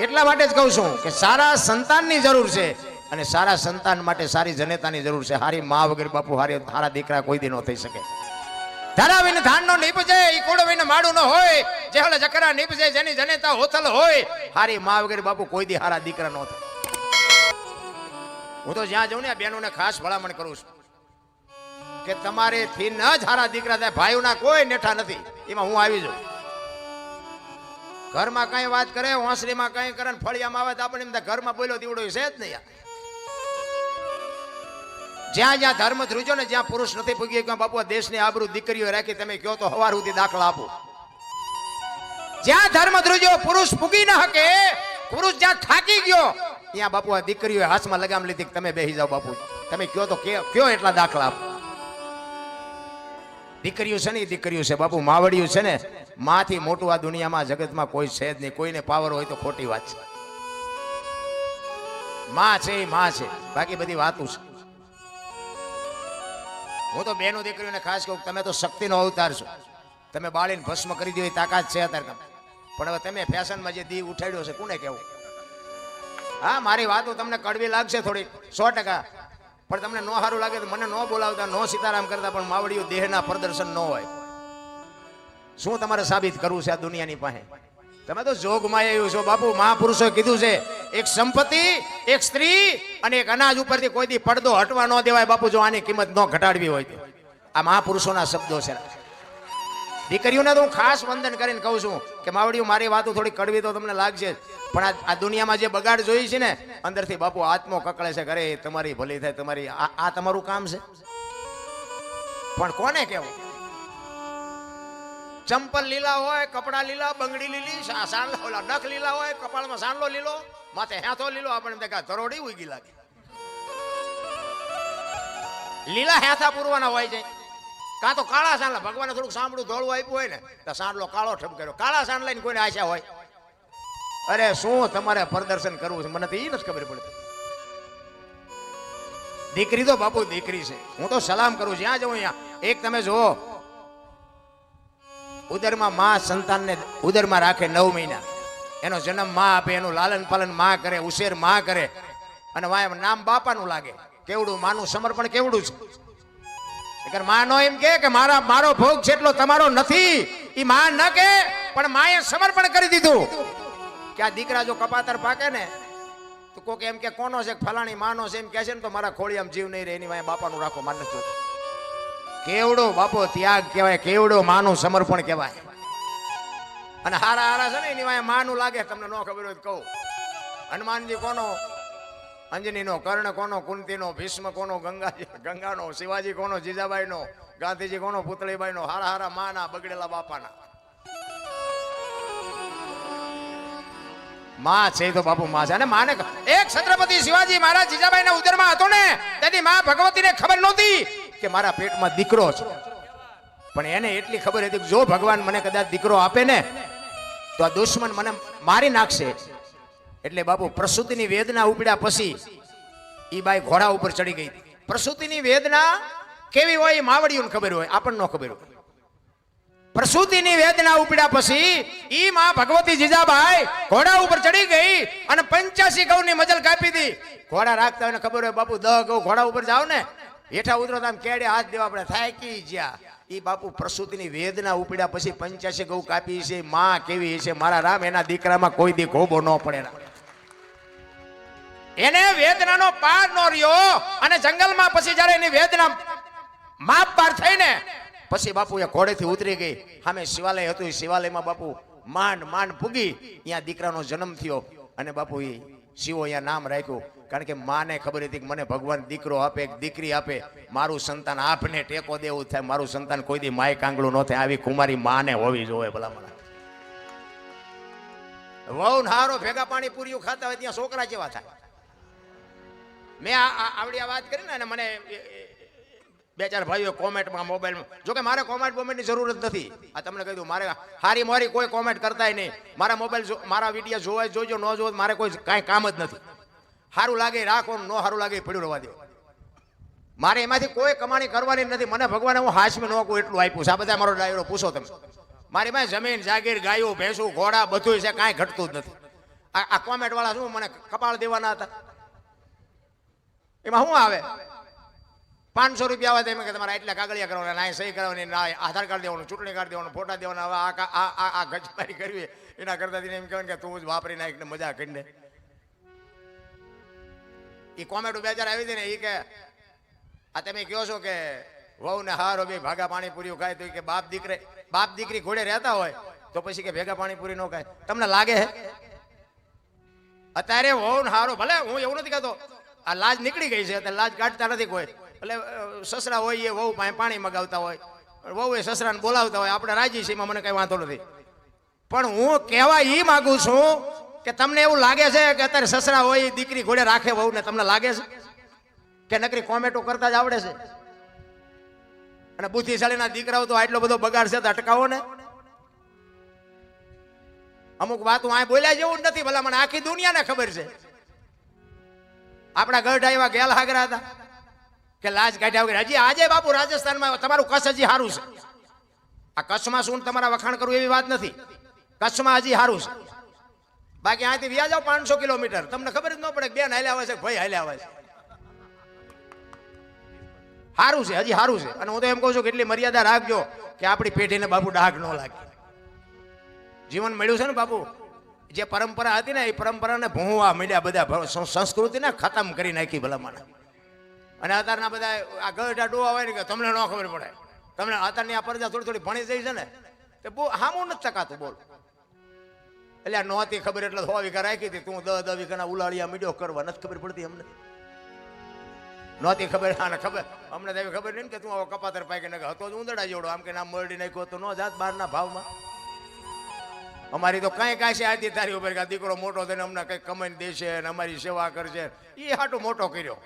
એટલા માટે જ કહું છું કે સારા સંતાનની જરૂર છે અને સારા સંતાન માટે સારી જનેતાની જરૂર છે. હારી મા વગર બાપુ, હારી સારા દીકરા કોઈ દી ન થઈ શકે. ધરાવીને ધાનનો નીપજે ઈ વિન માડું ન હોય જેહળ જકરા નીપજે જેની જનેતા હોથલ હોય, હારી મા વગર બાપુ કોઈ દી હારા દીકરા ન થાય. હું તો જ્યાં જાઉં ને આ બહેનોને ખાસ ભલામણ કરું છું કે તમારે થી ન જ હારા દીકરા થાય, ભાઈઓના કોઈ નેઠા નથી. એમાં હું આવી જાઉં. ઘરમાં કઈ વાત કરે હોંસરીમાં કઈ કરે ફળિયામાં આવે તો આપણે એમ ઘરમાં બોલ્યો દીવડો છે જ નહીં. જ્યાં જ્યાં ધર્મ ધ્રુજો ને જ્યાં પુરુષ નથી પૂગી ગયો બાપુ દેશની આબરૂ દીકરીઓ રાખી તમે કયો તો હવાર સુધી દાખલા આપો. જ્યાં ધર્મ ધ્રુજો પુરુષ પૂગી ન શકે પુરુષ જ્યાં થાકી ગયો, ત્યાં બાપુ આ દીકરીઓ હાથમાં લગામ લીધી તમે બેસી જાઓ બાપુ. તમે કયો તો કયો એટલા દાખલા આપો? દીકરીઓ છે ને એ દીકરીઓ છે. બાપુ માવડિયું છે ને, માથી મોટું આ દુનિયામાં, જગતમાં કોઈ છે જ નહીં. કોઈને પાવર હોય તો ખોટી વાત છે. માં છે માં છે. બાકી બધી વાતું છે. હું તો બેનો દીકરીઓને ખાસ કહું તમે તો શક્તિનો અવતાર છો. તમે બાળીને ભસ્મ કરી દીધી તાકાત છે અત્યારે તમે પણ હવે તમે ફેશનમાં જે દી ઉઠાડ્યો છે, કોને કેવું હા, મારી વાતો તમને કડવી લાગશે થોડી સો ટકા. પણ તમને નો સારું લાગે તો મને નો બોલાવતા, નો સીતારામ કરતા, પણ માવડીઓ દેહના પ્રદર્શન ન હોય. શું તમારે સાબિત કરવું છે આ દુનિયાની પાસે? તમે તો જોગમાં આવ્યું છો, બાપુ. મહાપુરુષો કીધું છે, એક સંપત્તિ, એક સ્ત્રી અને એક અનાજ ઉપરથી કોઈથી પડદો હટવા ન દેવાય. બાપુ, જો આની કિંમત ન ઘટાડવી હોય તો. આ મહાપુરુષોના શબ્દો છે. દીકરીઓને તો હું ખાસ વંદન કરીને કહું છું કે માવડીઓ, મારી વાતો થોડી કડવી તો તમને લાગશે, પણ આ દુનિયામાં જે બગાડ જોઈ છે ને, અંદરથી બાપુ આત્મો કકળે છે ઘરે, તમારી ભલી થાય, તમારી આ તમારું કામ છે. પણ કોને કેવું ચંપલ લીલા હોય, કપડા લીલા, બંગડી લીલી સા- સાંડલો નખ લીલા હોય, કપાળમાં સાંડલો લીલો, માથે હેથો લીલો આપણે તરોડી ઉગી લાગે. લીલા હેથા પૂરવાના હોય છે. કાં તો કાળા સાંડલા ભગવાને થોડુંક સાંભળું, ધોળું આપ્યું હોય ને, તો સાંડલો કાળો ઠપ કર્યો. કાળા સાંડલા કોઈને આશા હોય? અરે, શું તમારે પ્રદર્શન કરવું છે? મને તો એ નથી ખબર પડતી. દીકરી તો બાપુ દીકરી છે. હું તો સલામ કરું જ્યાં જઉં ત્યાં. એક તમે જુઓ. ઉદરમાં મા સંતાનને ઉદરમાં રાખે નવ મહિના. એનો જન્મ મા આપે, એનું લાલન પાલન મા કરે, ઉછેર મા કરે. અને વાય નામ બાપાનું લાગે. કેવડું? માનું સમર્પણ કેવડું છે? નહીંતરમાં નો એમ કે મારા, મારો ભોગ છે એટલો તમારો નથી એ માં ન કે, પણ માએ સમર્પણ કરી દીધું. કે આ દીકરા જો કપાતર પાકે ને, તો કોક એમ કે, કોનો છે? ફલાણી માનો છે? એમ કે છે ને, તો મારા ખોળિયામ જીવ નહીં રહે, એની વાય બાપાનું રાખો માન નથી કેવડો બાપો ત્યાગ કહેવાય, કેવડો માનું સમર્પણ કહેવાય. અને હારા હારા છે ને, એની વાંહે માનું લાગે, તમને ન ખબર હોય કહું. હનુમાનજી કોનો? અંજનીનો કર્ણ કોનો, કુંતીનો, ભીષ્મ કોનો, ગંગા ગંગાનો, શિવાજી કોનો, જીજાબાઈનો, ગાંધીજી કોનો, પુતળીબાઈનો, હારા હારા માના, બગડેલા બાપાના. માં છે તો બાપુ માં છે. અને માને એક છત્રપતિ શિવાજી મહારાજ જીજાબાઈના ઉદરમાં હતો ને, તેની માં ભગવતીને ખબર નહોતી કે મારા પેટમાં દીકરો છે. પણ એને એટલી ખબર હતી જો ભગવાન મને કદાચ દીકરો આપે ને, તો આ દુશ્મન મને મારી નાખશે. એટલે બાપુ, પ્રસૂતિની વેદના ઉપડ્યા પછી ઈ બાઈ ઘોડા ઉપર ચડી ગઈ. પ્રસૂતિની વેદના કેવી હોય એ માવડીઓને ખબર હોય, આપણને ખબર હોય. પ્રસૂતિની વેદના ઉપડ્યા પછી ઈ માં ભગવતી જીજાબાઈ ઘોડા ઉપર ચડી ગઈ અને પંચ્યાસી ગૌની મજલ કાપી હતી ઘોડા રાખતા હોય ખબર હોય, બાપુ, દહ ગૌ ઘોડા ઉપર જાવ ને, હેઠા ઉતરો તો આમ કેડે હાથ દેવા પડે થાકી જ્યાં? ઈ બાપુ, પ્રસૂતિની વેદના ઉપડ્યા પછી પંચ્યાસી ગૌ કાપી છે, માં કેવી છે, મારા રામ એના દીકરામાં કોઈ દી ઘોબો ન પડે. એને વેદનાનો પાર નો રહ્યો અને જંગલમાં પછી જ્યારે એની વેદના માપ પાર થઈને પછી બાપુ એ ઘોડેથી ઉતરી ગઈ. સામે શિવાલય હતું. એ શિવાલયમાં બાપુ માંડ માંડ પૂગી ત્યાં દીકરાનો જન્મ થયો અને બાપુ એ શિવો અહીંયા નામ રાખ્યું. કારણ કે માને ખબર હતી કે મને ભગવાન દીકરો આપે દીકરી આપે. મારું સંતાન આપને ટેકો દેવું થાય. મારું સંતાન કોઈ દી માય કાંગળું ન થાય. આવી કુમારી માને હોવી જોવે ભલા મને વહુ હારો ભેગા પાણી પૂર્યું ખાતા હોય ત્યાં છોકરા જેવા થાય. મેં આ આવડી આ વાત કરી ને મને બે ચાર ભાઈઓ કોમેન્ટમાં મોબાઈલમાં જોકે મારે કોમેન્ટ બોમેન્ટની જરૂર જ નથી. આ તમને કહી દઉં, મારે હારી મારી કોઈ કોમેન્ટ કરતાય નહીં. મારા મોબાઈલ મારા વીડિયો જોવા જોજો, ન જોવો મારે કોઈ કાંઈ કામ જ નથી. સારું લાગે રાખો, ન સારું લાગે પડ્યું રહેવા દે. મારે એમાંથી કોઈ કમાણી કરવાની નથી. મને ભગવાને હું હાશમી ન કહું એટલું આપ્યું છે. આ બધા મારો ડાયરો પૂછો તમે. મારી પાસે જમીન, જાગીર, ગાયો, ભેંસું, ઘોડા બધું છે, કાંઈ ઘટતું જ નથી. આ આ કોમેન્ટ શું મને કપાળ દેવાના હતા? એમાં શું આવે? પાંચસો રૂપિયા આવે તો કે તમારે એટલા કાગળિયા કરવાના, ના સહી કરવાની, ના આધાર કાર્ડ દેવાનું, ચૂંટણી કાર્ડ દેવાનું, ફોટા દેવાના, હવે આ આ આ ગજમારી કરવી. એના કરતા એમ કહેવાય કે તું જ વાપરી નાખીને મજા કરીને એ કોમેન્ટ બે હજાર આવી હતી ને એ કે, આ તમે કહો છો કે વહુ ને હારો બે ભાગા પાણીપુરી ખાય તો કે બાપ દીકરે, બાપ દીકરી ઘોડે રહેતા હોય તો પછી કે ભેગા પાણીપુરી ન ખાય. તમને લાગે? હે અત્યારે વહુ ને હારો ભલે, હું એવું નથી કહેતો આ લાજ નીકળી ગઈ છે અત્યારે લાજ કાઢતા નથી કોઈ. એટલે સસરા હોય એ વહુ પાસે પાણી મગાવતા હોય. વહુ એ સસરાને બોલાવતા હોય, આપણે રાજી છીએ મને કઈ વાંધો નથી. પણ હું કહેવા એ માગું છું કે તમને એવું લાગે છે કે અત્યારે સસરા હોય એ દીકરી ઘોડે રાખે વહુ ને તમને લાગે છે? કે નકરી કોમેટો કરતા જ આવડે છે? અને બુદ્ધિશાળીના દીકરાઓ તો આટલો બધો બગાડશે તો અટકાવો ને? અમુક વાતો આ બોલ્યા જેવું નથી, ભલા મને આખી દુનિયાને ખબર છે. આપણા ગઢ આવ્યા ગેલ હાગરા હતા. કે લાજ કાઢ્યા વગેરે હજી આજે બાપુ રાજસ્થાનમાં તમારું કચ્છ હજી સારું છે. આ કચ્છમાં શું તમારા વખાણ કરવું એવી વાત નથી. કચ્છમાં હજી સારું છે. બાકી અહીંથી વ્યા જાઓ પાંચસો કિલોમીટર. તમને ખબર જ ન પડે બેન હાલ્યા આવે છે ભાઈ હાલ્યા આવે છે. સારું છે, હજી સારું છે. અને હું તો એમ કહું છું કે એટલી મર્યાદા રાખજો કે આપણી પેઢીને બાપુ ડાઘ ન લાગે. જીવન મળ્યું છે ને બાપુ? જે પરંપરા હતી ને, એ પરંપરાને ભૂંવા મળ્યા બધા સંસ્કૃતિને ખતમ કરી નાખી ભલામણ. અને અત્યારના બધા આ ગઢા ડોવા હોય ને કે તમને ન ખબર પડે. તમને અત્યારની આ પરજા થોડી થોડી ભણી જઈ છે ને, તે બહુ હામું નથી ચકાતું, બોલ. એટલે આ નહોતી ખબર એટલે સો વીઘા રાખી હતી. તું દસ દસ વીઘાના ઉલાળિયા મીડિયો કરવા, નથી ખબર પડતી અમને. નહોતી ખબર, આને ખબર. અમને તો ખબર નહીં કે તું આવો કપાતર પાઈ કે હતો જ ઉંદડા જોડો આમ કે નામ મરડી નાખ્યો તો ન જાત બહારના ભાવમાં. અમારી તો કઈ કાંઈ આતી તારી ઉપર કે દીકરો મોટો થઈને અમને કઈ કમાઈને દેશે અને અમારી સેવા કરશે. એ હાટું મોટો કર્યો.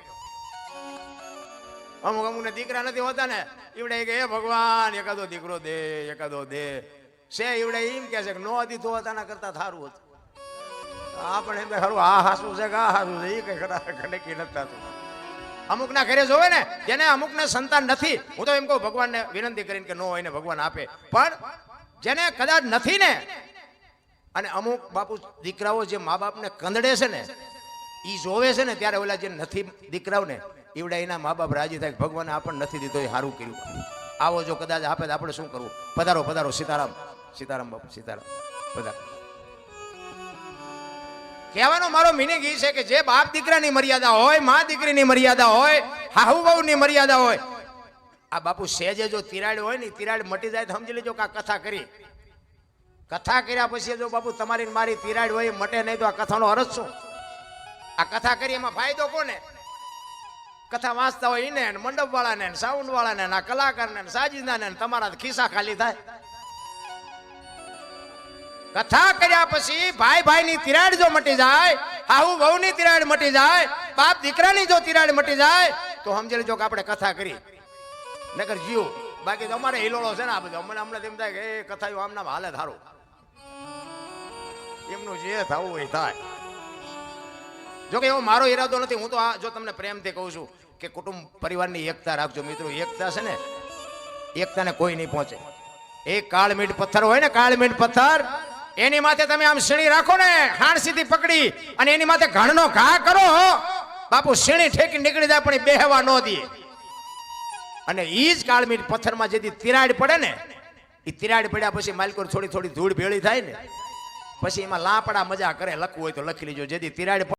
અમુક અમુક દીકરા નથી હોતા ને, ઈવડે કે, હે ભગવાન, એકાદો દીકરો દે, એકાદો દે. છે ઈવડે એમ કે છે કે નો હતી તો હતા કરતા સારું હતું. આપણે એમ ખરું આ હાસું છે કે આ હાસું છે? એ કઈ ખરા ખડકી નથી થતું. અમુક ના ઘરે જોવે ને, જેને અમુક ને સંતાન નથી, હું તો એમ કહું, ભગવાનને વિનંતી કરીને કે નો હોય ને ભગવાન આપે. પણ જેને કદાચ નથી ને અને અમુક બાપુ દીકરાઓ જે મા બાપને કંદડે છે ને એ જોવે છે ને ત્યારે ઓલા જે નથી દીકરાઓને એવડા એના મા બાપ રાજી થાય ભગવાન આપણને નથી દીધો, એ સારું કર્યું. આવો જો કદાચ આપે તો આપણે શું કરવું? પધારો પધારો, સીતારામ સીતારામ બાપુ, સીતારામ, પધારો. કહેવાનો મારો મિનિંગ એ છે કે જે બાપ દીકરાની મર્યાદા હોય, મા દીકરીની મર્યાદા હોય, હાહુ બહુની મર્યાદા હોય, આ બાપુ સેજે જો તિરાડ હોય ને, તિરાડ મટી જાય તો સમજી લેજો કે આ કથા કરી. કથા કર્યા પછી જો બાપુ તમારી મારી તિરાડ હોય મટે નહીં તો આ કથાનો અરજ શું? આ કથા કરી એમાં ફાયદો કોને? કથા વાંચતા હોય એને મંડપ વાળાને સાઉન્ડ વાળાને આ કલાકારને સાજીદાને તમારા ખિસ્સા ખાલી થાય. કથા કર્યા પછી ભાઈ ભાઈ ની તિરાડ જો મટી જાય, હાહુ વહુ ની તિરાડ મટી જાય, બાપ દીકરાની જો તિરાડ મટી જાય, તો સમજી લેજો કે આપણે કથા કરી. નગર જીવ બાકી તો અમારે હિલોળો છે ને આ બધું. અમને અમને એમ થાય કે, એ કથા આમ નામ હાલે થારું એમનું જે થવું હોય થાય. જો કે એવો મારો ઈરાદો નથી, હું તો આ જો તમને પ્રેમથી કહું છું કે કુટુંબ પરિવારની એકતા રાખજો મિત્રો, એકતા છે ને, એકતાને કોઈ નહીં પહોંચે. એ કાળ મીઠ પથ્થર હોય ને કાળ મીઠ પથ્થર, એની માથે તમે આમ શીણી રાખો ને હાણસીથી પકડી અને એની માથે ઘણનો ઘા કરો બાપુ શીણી ઠેકી નીકળી જાય, પણ એ બેહવા ન દે. અને ઈ જ કાળમીટ પથ્થરમાં જેથી તિરાડ પડે ને એ તિરાડ પડ્યા પછી માલકોર થોડી થોડી ધૂળ ભેળી થાય ને પછી એમાં લાપડા મજા કરે લખવું હોય તો લખી લેજો. જેથી તિરાડ